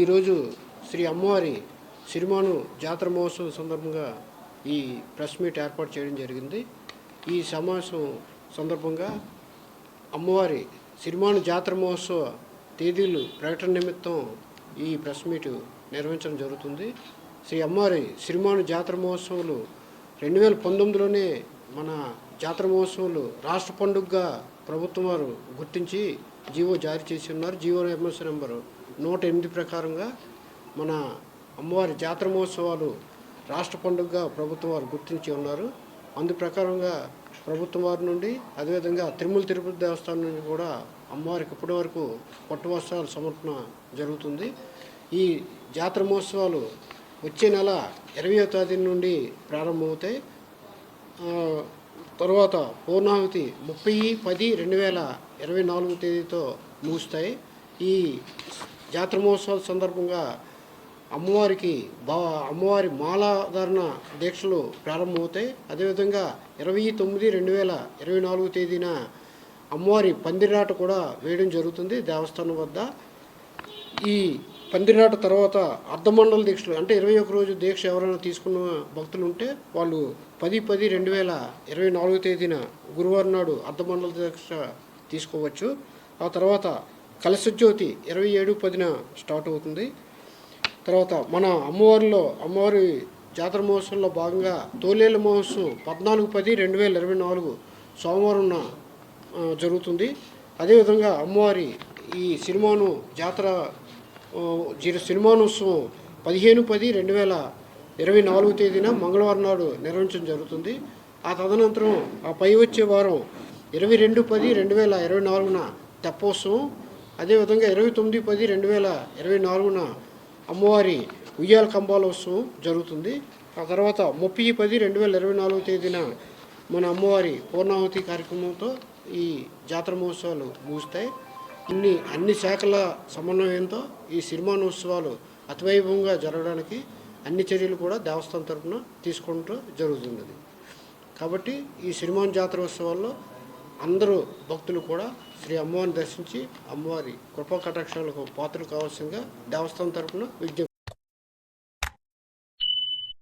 ఈరోజు శ్రీ అమ్మవారి సిరిమాను జాతర మహోత్సవం సందర్భంగా ఈ ప్రెస్ మీట్ ఏర్పాటు చేయడం జరిగింది. ఈ సమావేశం సందర్భంగా అమ్మవారి సిరిమాను జాతర మహోత్సవ తేదీలు ప్రకటన నిమిత్తం ఈ ప్రెస్ మీట్ నిర్వహించడం జరుగుతుంది. శ్రీ అమ్మవారి సిరిమాను జాతర మహోత్సవాలు రెండు వేల పంతొమ్మిదిలోనే మన జాతర మహోత్సవాలు రాష్ట్ర పండుగగా ప్రభుత్వం వారు గుర్తించి జీవో జారీ చేసి ఉన్నారు. జీవో ఎంఎస్ నెంబరు నూట ఎనిమిది ప్రకారంగా మన అమ్మవారి జాతర మహోత్సవాలు రాష్ట్ర పండుగగా ప్రభుత్వం వారు గుర్తించి ఉన్నారు. అందు ప్రకారంగా ప్రభుత్వం వారి నుండి అదేవిధంగా తిరుమల తిరుపతి దేవస్థానం నుండి కూడా అమ్మవారికి ఇప్పటి వరకు పట్టు వస్త్రాల సమర్పణ జరుగుతుంది. ఈ జాతర మహోత్సవాలు వచ్చే నెల ఇరవయో తేదీ నుండి ప్రారంభమవుతాయి. తర్వాత పూర్ణాహుతి ముప్పై పది రెండు వేల ఇరవై నాలుగు తేదీతో ముగుస్తాయి. ఈ జాతర మహోత్సవాల సందర్భంగా అమ్మవారికి బా అమ్మవారి మాలాధారణ దీక్షలు ప్రారంభమవుతాయి. అదేవిధంగా ఇరవై తొమ్మిది రెండు వేల ఇరవై నాలుగు తేదీన అమ్మవారి పందిరాట కూడా వేయడం జరుగుతుంది దేవస్థానం వద్ద. ఈ పందిరాట తర్వాత అర్ధమండల దీక్షలు అంటే ఇరవై ఒక రోజు దీక్ష ఎవరైనా తీసుకున్న భక్తులు ఉంటే వాళ్ళు పది పది రెండు వేల ఇరవై నాలుగో తేదీన గురువారం నాడు అర్ధమండల దీక్ష తీసుకోవచ్చు. ఆ తర్వాత కలశజ్యోతి ఇరవై ఏడు పదిన స్టార్ట్ అవుతుంది. తర్వాత మన అమ్మవారిలో అమ్మవారి జాతర మహోత్సవంలో భాగంగా తోలేళ్ళ మహోత్సవం పద్నాలుగు పది రెండు వేల ఇరవై నాలుగు సోమవారం జరుగుతుంది. అదేవిధంగా అమ్మవారి ఈ సినిమాను జాతర ఆ, సినిమానోత్సవం పదిహేను పది రెండు వేల ఇరవై నాలుగు తేదీన మంగళవారం నాడు నిర్వహించడం జరుగుతుంది. ఆ తదనంతరం ఆ పై వచ్చే వారం ఇరవై రెండు పది రెండు వేల ఇరవై నాలుగున తెప్పోత్సవం అదేవిధంగా ఇరవై తొమ్మిది పది రెండు వేల ఇరవై నాలుగున అమ్మవారి ఉయ్యాల కంబాలోత్సవం జరుగుతుంది. ఆ తర్వాత ముప్పై పది రెండు వేల ఇరవై నాలుగు తేదీన మన అమ్మవారి పూర్ణాహుతి కార్యక్రమంతో ఈ జాతర మహోత్సవాలు ముగుస్తాయి. అన్ని అన్ని శాఖల సమన్వయంతో ఈ సినిమానోత్సవాలు అతివైభవంగా జరగడానికి అన్ని చర్యలు కూడా దేవస్థానం తరఫున తీసుకుంటూ జరుగుతున్నది. కాబట్టి ఈ సిరిమాన్ జాతర ఉత్సవాల్లో అందరూ భక్తులు కూడా శ్రీ అమ్మవారిని దర్శించి అమ్మవారి కృపా కటాక్షాలకు పాత్రలు కావాల్సిందిగా దేవస్థానం తరఫున విజ్ఞప్తి